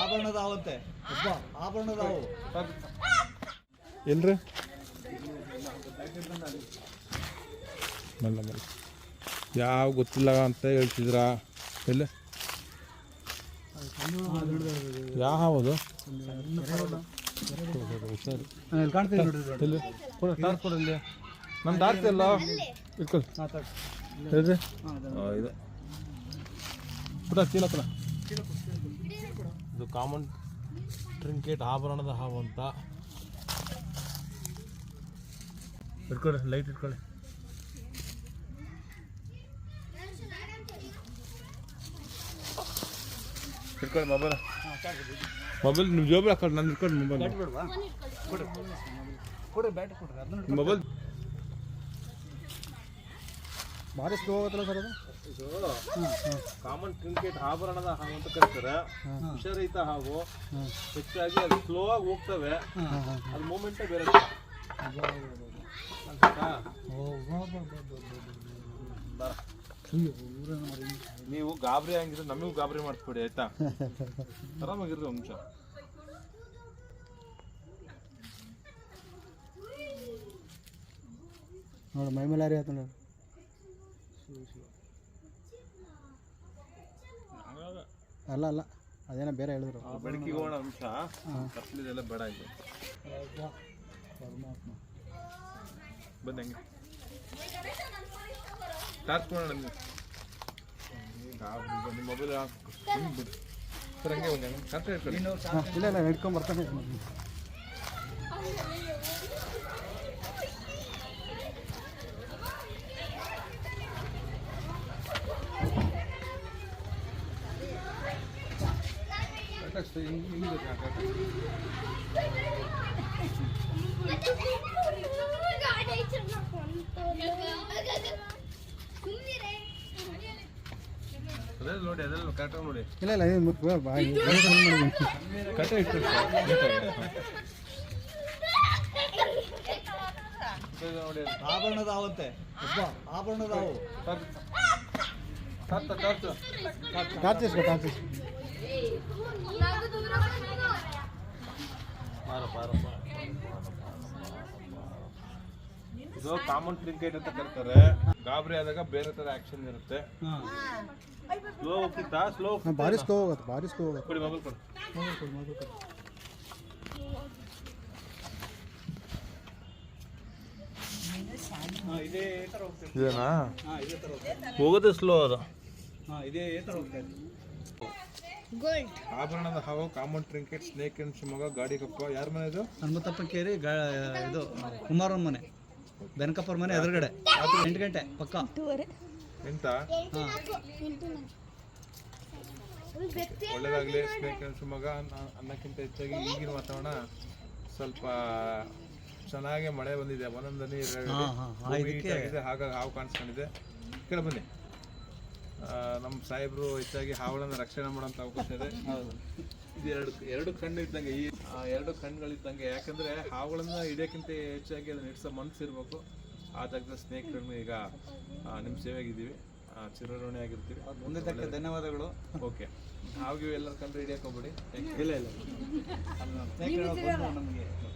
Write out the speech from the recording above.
ಆಭರಣದ ಒಬ್ಬ ಆಭರಣದ ಎಲ್ರಿ? ಮಲ್ಲ ಮಲ್ಲ. ಯಾವ ಗೊತ್ತಿಲ್ಲ ಅಂತ ಹೇಳ್ತಿದ್ರಾ? ಎಲ್ಲ? ಯಾವುದು ನನ್ನ ಟಾರ್ಚ್ ಎಲ್ಲ ಇಟ್ಕೊಳ್ಳಿ. ಹೇಳ್ರಿ. ಇದೆ. ಪುಟ ಚೀಲ ಕೊಡ ಇದು ಕಾಮನ್ ಟ್ರಿಂಕೆಟ್ ಆಭರಣದ ಹಾವು ಅಂತ. ಇಟ್ಕೊಳ್ಳಿ ಲೈಟ್ ಇಟ್ಕೊಳ್ಳಿ. ಇಟ್ಕೊಳ್ಳಿ ಮೊಬೈಲ್ ಮೊಬೈಲ್ ನಿಮ್ಮ ಜೋಬಿ ಹಾಕೊಳ್ಳಿ ನಾನು ಇಟ್ಕೊಂಡು ಮೊಬೈಲ್ ಮೊಬೈಲ್ ಭಾರಿ ಸ್ಲೋ ಸರ್ ಅದು? ಇದು ಕಾಮನ್ ಟ್ರಿಂಕೆಟ್ ಆಭರಣದ ಹಾವು ಅಂತ ಕರೀತಾರೆ. ವಿಷರಹಿತ ಹಾವು. ಹೆಚ್ಚಾಗಿ ಅದು ಸ್ಲೋ ಆಗಿ ಹೋಗ್ತವೆ. ಅದು ಮೂಮೆಂಟೇ ಬೇರೆ? ನೀವು ಗಾಬರಿ ಆಗಿದ್ರೆ ನಮಗೂ ಗಾಬರಿ ಮಾಡಿಸ್ಬಿಡಿ ಆಯ್ತಾ? ಆರಾಮಾಗಿರ್ರಿ ಒಂದು ನಿಮಿಷ. ನೋಡಿ ಮೈ ಮೇಲೆ ಯಾರು ನೋಡಿ. ಅಲ್ಲ ಅಲ್ಲ. ಅದೇನೋ ಬೇರೆ ಹೇಳಿದ್ರು. ಬೆಳಕಿಗೆ ಹೋಗೋಣ ನಿಮಿಷ. ಕತ್ಲಿದೆಲ್ಲ ಬೇಡ ಇದು ಬಂದ ಹಂಗೆ. ಟಾರ್ಚ್ ಮಾಡೋಣ ನೀವು ನಿಮ್ಮ ಮೊಬೈಲ್ ಬಿಡಿ. ಸರ್ ಹಂಗೆ ಒಂದು ಕರೆಕ್ಟ್ ಹಾಂ ಇಲ್ಲ ಇಲ್ಲ ಹಿಡ್ಕೊಂಡ್ ಬರ್ತಾನೆ ಕರೆಕ್ಟ್ ಅಷ್ಟೇ ಹಿಂಗೆ ಹಿಂಗೆ ಕರೆಕ್ಟ್ ಅದೆಲ್ಲ ನೋಡಿ ಅದೆಲ್ಲ ಕರೆಕ್ಟಾಗಿ ನೋಡಿ. ಇಲ್ಲ ಇಲ್ಲ ಇದು ಮುಖ್ಯ ಬಾಯಿ ಕರೆಕ್ಟಾಗಿ ಇಟ್ಕೊಳ್ಳಿ ಸರ್ ನೀಟಾಗಿ. ಇದು ನೋಡಿ ಇದು ಕಾಮನ್ ಕ್ರಿಕೆಟ್ ಅಂತ ಕರ್ತಾರೆ? ಗಾಬರಿ ಆದಾಗ ಬೇರೆ ತರ ಆಕ್ಷನ್ ಇರುತ್ತೆ. ಸ್ಲೋ ಹೋಗ್ತಿತ್ತಾ? ಸ್ಲೋ ಭಾರಿ ಸ್ಲೋ ಹೋಗುತ್ತೆ ಭಾರಿ ಸ್ಲೋ ಹೋಗುತ್ತೆ. ಕೊಡಿ ಮೊಬೈಲ್ ಕೊಡಿ. ಮೊಬೈಲ್ ಮೊಬೈಲ್ ಇದೇ ಇದೇನಾ ಹೋಗೋದೇ ಸ್ಲೋ ಅದು. ಹಾಂ ಇದೇ ತರ ಹೋಗ್ತಾ ಇದೆ ಆಭರಣದ ಹಾವು common trinket snake and Shivamogga ಗಾಡಿ ಕಪ್ಪ. ಯಾರ ಮನೆ ಇದು? ಹನುಮಂತಪ್ಪ ಕೇರಿ ಗಾ ಇದು ಕುಮಾರನ ಮನೆ. ಬೆನಕಪ್ಪರ ಮನೆ ಎದುರುಗಡೆ. ಎಂಟು ಗಂಟೆ ಪಕ್ಕ. ಎಂತ? ಒಳ್ಳೇದಾಗ್ಲಿ ಸ್ನೇಕ್ ಅಂಡ್ ಶಿವಮೊಗ್ಗ. ಅನ್ನ- ಅನ್ನಕ್ಕಿಂತ ಹೆಚ್ಚಾಗಿ ಈಗಿನ ವಾತಾವರಣ ಸ್ವಲ್ಪ ಚೆನ್ನಾಗಿ ಮಳೆ ಬಂದಿದೆ. ಒಂದೊಂದನೇ ಹಾಂ ಹಾ, ಹಾಂ. ಇದಕ್ಕೆ ಆಗಿದೆ ಹಾಗಾಗಿ ಹಾವು ಕಾಣಿಸ್ಕೊಂಡಿದೆ. ಕೇಳ ಬನ್ನಿ. ನಮ್ಮ ಸಾಹೇಬರು ಹೆಚ್ಚಾಗಿ ಹಾವುಗಳನ್ನು ರಕ್ಷಣೆ ಮಾಡೋಂಥ ಅವಕಾಶ ಇದೆ. ಹೌದು. ಇದು ಎರಡು ಎರಡು ಕಣ್ಣು ಇದ್ದಂಗೆ ಈ ಎರಡು ಕಣ್ಣುಗಳಿದ್ದಂಗೆ ಯಾಕಂದ್ರೆ ಹಾವುಗಳನ್ನ ಹಿಡಿಯೋಕ್ಕಿಂತ ಹೆಚ್ಚಾಗಿ ಅದನ್ನ ಹಿಡಿಸೋ ಮನಸ್ಸು ಇರಬೇಕು. ಆ ಜಾಗದ ಸ್ನೇಹಿತರನ್ನು ಈಗ ನಿಮ್ಮ ಸೇವೆಗಿದ್ದೀವಿ ಚಿರೋಣಿ ಆಗಿರ್ತೀವಿ. ಮುಂದಿದ್ದಕ್ಕೆ ಧನ್ಯವಾದಗಳು. ಓಕೆ. ಹಾವು ಎಲ್ಲರ ಕಂಡು ಹಿಡಿಯಕ್ಕೆ ಹೋಗ್ಬಿಡಿ. ಇಲ್ಲ ಇಲ್ಲ. ನಮಗೆ.